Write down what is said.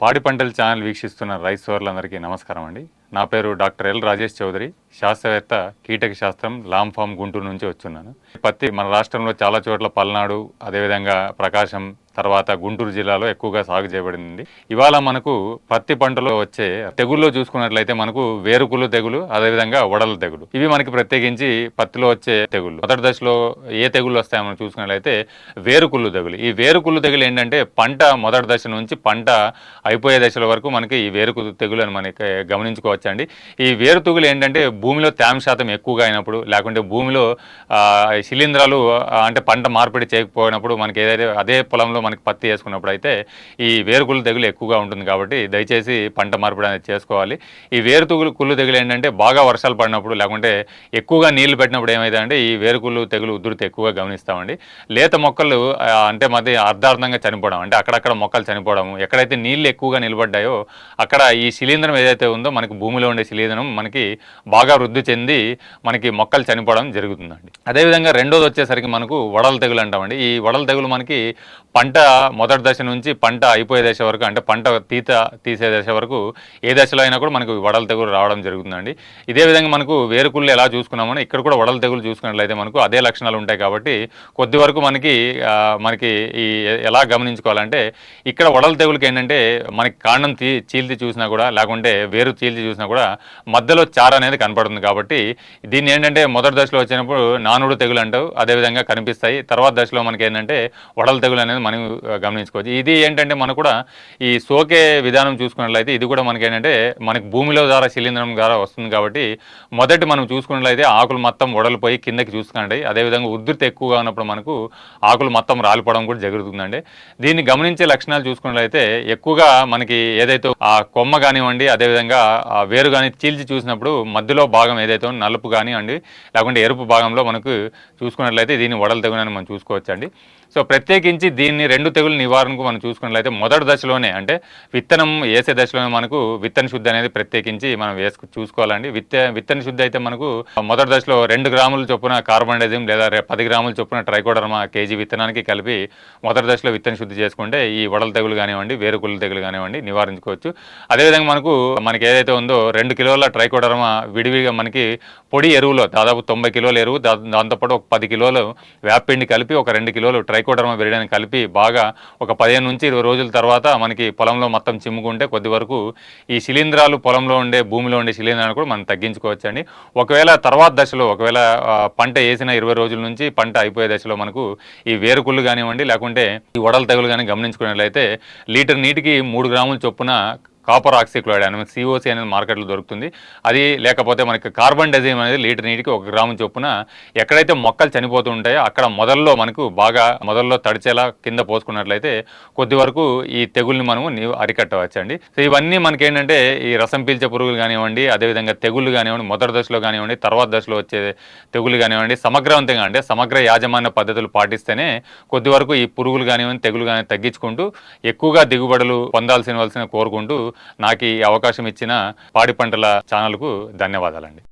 పాడి పంటల ఛానల్ వీక్షిస్తున్న రైస్ సోర్లందరికీ నమస్కారం అండి. నా పేరు డాక్టర్ ఎల్ రాజేష్ చౌదరి శాస్త్రవేత్త కీటక శాస్త్రం లామ్ ఫామ్ గుంటూరు నుంచి వచ్చున్నాను పత్తి మన రాష్ట్రంలో చాలా చోట్ల పల్నాడు అదేవిధంగా ప్రకాశం తర్వాత గుంటూరు జిల్లాలో ఎక్కువగా సాగు చేయబడింది. ఇవాళ మనకు పత్తి పంటలో వచ్చే తెగుల్లో చూసుకున్నట్లయితే మనకు వేరుకులు తెగులు అదేవిధంగా వడల తెగులు. ఇవి మనకి ప్రత్యేకించి పత్తిలో వచ్చే తెగులు మొదటి దశలో ఏ తెగులు వస్తాయో మనం చూసుకున్నట్లయితే వేరుకుళ్ళు తెగులు. ఈ వేరుకుళ్ళు తెగులు ఏంటంటే పంట మొదటి దశ నుంచి పంట అయిపోయే దశల వరకు మనకి ఈ వేరుకు తెగులు అని మనకి గమనించుకోవచ్చండి. ఈ వేరు తెగులు ఏంటంటే భూమిలో తేమ శాతం ఎక్కువగా అయినప్పుడు లేకుంటే భూమిలో శిలీంధ్రాలు అంటే పంట మార్పిడి చేయకపోయినప్పుడు మనకి ఏదైతే అదే పొలంలో మనకి పత్తి వేసుకున్నప్పుడు అయితే ఈ వేరుకుళ్ళు తెగులు ఎక్కువగా ఉంటుంది కాబట్టి దయచేసి పంట మార్పిడి అనేది చేసుకోవాలి. ఈ వేరు తెగులు కుళ్ళు తెగులు ఏంటంటే బాగా వర్షాలు పడినప్పుడు లేకుంటే ఎక్కువగా నీళ్ళు పెట్టినప్పుడు ఏమైందంటే ఈ వేరుకుళ్ళు తెగులు ఉధృతి ఎక్కువగా గమనిస్తామండి. లేత మొక్కలు అంటే మధ్య అర్ధార్థంగా చనిపోవడం అంటే అక్కడక్కడ మొక్కలు చనిపోవడం ఎక్కడైతే నీళ్ళు ఎక్కువగా నిలబడ్డాయో అక్కడ ఈ శిలీంధ్రం ఏదైతే ఉందో మనకి భూమిలో ఉండే శిలీంధ్రం మనకి బాగా వృద్ధి చెంది మనకి మొక్కలు చనిపోవడం జరుగుతుందండి. అదేవిధంగా రెండోది వచ్చేసరికి మనకు వడల తెగులు అంటామండి. ఈ వడల తెగులు మనకి పంట పంట మొదటి దశ నుంచి పంట అయిపోయే దశ వరకు అంటే పంట తీత తీసే దశ వరకు ఏ దశలో అయినా కూడా మనకు వడల తెగులు రావడం జరుగుతుందండి. ఇదే విధంగా మనకు వేరుకుళ్ళు ఎలా చూసుకున్నామని ఇక్కడ కూడా వడల తెగులు చూసుకున్నట్లయితే మనకు అదే లక్షణాలు ఉంటాయి కాబట్టి కొద్ది వరకు మనకి మనకి ఈ ఎలా గమనించుకోవాలంటే ఇక్కడ వడల తెగులకి ఏంటంటే మనకి కాండం తీ చీల్చి చూసినా కూడా లేకుంటే వేరు చీల్చి చూసినా కూడా మధ్యలో చార అనేది కనపడుతుంది కాబట్టి దీన్ని ఏంటంటే మొదటి దశలో వచ్చినప్పుడు నానుడు తెగులు అంటావు అదేవిధంగా కనిపిస్తాయి. తర్వాత దశలో మనకి ఏంటంటే వడల తెగులు అనేది మనం గమనించుకోవచ్చు. ఇది ఏంటంటే మనకు కూడా ఈ సోకే విధానం చూసుకున్నట్లయితే ఇది కూడా మనకి ఏంటంటే మనకి భూమిలో ద్వారా శిలీంధ్రం ద్వారా వస్తుంది కాబట్టి మొదటి మనం చూసుకున్నట్లయితే ఆకులు మొత్తం వడలిపోయి కిందకి చూసుకుంటాయి అదేవిధంగా ఉధృతి ఎక్కువగా ఉన్నప్పుడు మనకు ఆకులు మొత్తం రాలిపోవడం కూడా జరుగుతుందండి. దీన్ని గమనించే లక్షణాలు చూసుకున్నట్లయితే ఎక్కువగా మనకి ఏదైతే ఆ కొమ్మ కానివ్వండి అదేవిధంగా ఆ వేరు కానీ చీల్చి చూసినప్పుడు మధ్యలో భాగం ఏదైతే నలుపు కానివ్వండి లేకుంటే ఎరుపు భాగంలో మనకు చూసుకున్నట్లయితే దీన్ని వడల తెగులని మనం చూసుకోవచ్చండి. సో ప్రత్యేకించి దీన్ని రెండు తెగులు నివారణకు మనం చూసుకున్నట్లయితే మొదటి దశలోనే అంటే విత్తనం వేసే దశలోనే మనకు విత్తన శుద్ధి అనేది ప్రత్యేకించి మనం వేసుకు చూసుకోవాలండి. విత్త విత్తన శుద్ధి అయితే మనకు మొదటి దశలో రెండు గ్రాముల చొప్పున కార్బన్డైజిం లేదా పది గ్రాముల చొప్పున ట్రైకోడర్మా కేజీ విత్తనానికి కలిపి మొదటి దశలో విత్తన శుద్ధి చేసుకుంటే ఈ వడల తెగులు కానివ్వండి వేరుకుళ్ళు తెగులు కానివ్వండి నివారించుకోవచ్చు. అదేవిధంగా మనకు మనకి ఏదైతే ఉందో రెండు కిలోల ట్రైకోడర్మా విడివిగా మనకి పొడి ఎరువులో దాదాపు తొంభై కిలోల ఎరువు దాంతోపాటు ఒక పది కిలోలు వేపపిండి కలిపి ఒక రెండు కిలోలు ట్రైకోడర్మా విరిడాన్ని కలిపి బాగా ఒక పదిహేను నుంచి ఇరవై రోజుల తర్వాత మనకి పొలంలో మొత్తం చిమ్ముకుంటే కొద్ది వరకు ఈ శిలీంధ్రాలు పొలంలో ఉండే భూమిలో ఉండే శిలీంధ్రాలు కూడా మనం తగ్గించుకోవచ్చండి. ఒకవేళ తర్వాత దశలో ఒకవేళ పంట వేసిన ఇరవై రోజుల నుంచి పంట అయిపోయే దశలో మనకు ఈ వేరుకుళ్ళు కానివ్వండి లేకుంటే ఈ వడల తెగులు కానీ గమనించుకున్నట్లయితే లీటర్ నీటికి మూడు గ్రాముల చొప్పున కాపర్ ఆక్సిక్లోరైడ్ అనేది సిఓసి అనేది మార్కెట్లో దొరుకుతుంది. అది లేకపోతే మనకి కార్బన్ డైజిమ్ అనేది లీటర్ నీటికి ఒక గ్రాము చొప్పున ఎక్కడైతే మొక్కలు చనిపోతూ ఉంటాయో అక్కడ మొదల్లో మనకు బాగా మొదల్లో తడిచేలా కింద పోసుకున్నట్లయితే కొద్ది వరకు ఈ తెగుల్ని మనము అరికట్టవచ్చు అరికట్టవచ్చండి. సో ఇవన్నీ మనకి ఏంటంటే ఈ రసం పీల్చే పురుగులు కానివ్వండి అదేవిధంగా తెగుళ్ళు కానివ్వండి మొదటి దశలో కానివ్వండి తర్వాత దశలో వచ్చే తెగులు కానివ్వండి సమగ్రవంతంగా అంటే సమగ్ర యాజమాన్య పద్ధతులు పాటిస్తేనే కొద్ది వరకు ఈ పురుగులు కానివ్వండి తెగులు కానీ తగ్గించుకుంటూ ఎక్కువగా దిగుబడులు పొందాల్సిన వలసిన కోరుకుంటూ నాకు ఈ అవకాశం ఇచ్చిన పాడి పంటల ఛానల్కు ధన్యవాదాలండి.